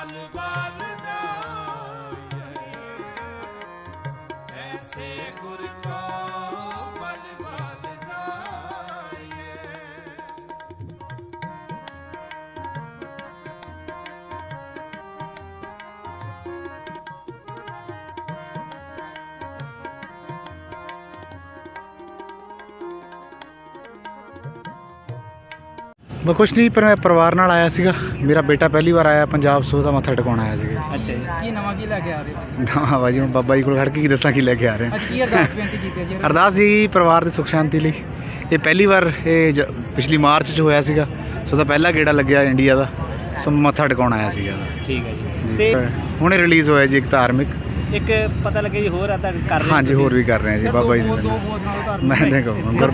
ਬਲ ਬਲ ਜਾਈਏ ਐਸੇ ਗੁਰ ਕੋ ਮੈਂ ਕੁਛ ਨਹੀਂ ਪਰ ਮੈਂ ਪਰਿਵਾਰ ਨਾਲ ਆਇਆ ਸੀਗਾ। ਮੇਰਾ ਬੇਟਾ ਪਹਿਲੀ ਵਾਰ ਆਇਆ ਪੰਜਾਬ ਸੋ ਦਾ ਮੱਥਾ ਟਿਕਾਉਣ ਆਇਆ ਸੀਗਾ। ਅੱਛਾ ਜੀ। ਕੀ ਨਵਾਂ ਕੀ ਲੈ ਕੇ ਆ ਰਹੇ ਹੋ ਨਾ ਬਾਜੀ ਹੁਣ ਬਾਬਾ ਜੀ ਕੋਲ ਖੜ ਕੇ ਕੀ ਦੱਸਾਂ ਕੀ ਲੈ ਕੇ ਆ ਰਹੇ ਅੱਜ ਕੀ ਅਰਦਾਸ ਬੇਨਤੀ ਕੀਤੀ ਹੈ ਜੀ ਅਰਦਾਸ ਜੀ ਪਰਿਵਾਰ ਦੀ ਸੁਖ ਸ਼ਾਂਤੀ ਲਈ। ਇਹ ਪਹਿਲੀ ਵਾਰ ਇਹ ਜ- ਪਿਛਲੀ ਮਾਰਚ 'ਚ ਹੋਇਆ ਸੀਗਾ। ਸੋ ਦਾ ਪਹਿਲਾ ਗੇੜਾ ਲੱਗਿਆ ਇੰਡੀਆ ਦਾ। ਸੋ ਮੱਥਾ ਟਿਕਾਉਣ ਆਇਆ ਸੀਗਾ ਠੀਕ ਹੈ ਜੀ। ਹੁਣੇ ਰਿਲੀਜ਼ ਹੋਇਆ ਜੀ ਇੱਕ ਧਾਰਮਿਕ। ਇੱਕ ਪਤਾ ਲੱਗਿਆ ਜੀ ਹੋਰ ਆ ਤਾਂ ਕਰ ਰਹੇ ਹਾਂਜੀ ਹੋਰ ਵੀ ਕਰ ਰਹੇ ਹਾਂ ਜੀ ਬਾਬਾ ਜੀ ਦੋ- ਨਾਲ। ਮੈਂ ਦੇਖੋ ਗੁਰਦੁਆਰਾ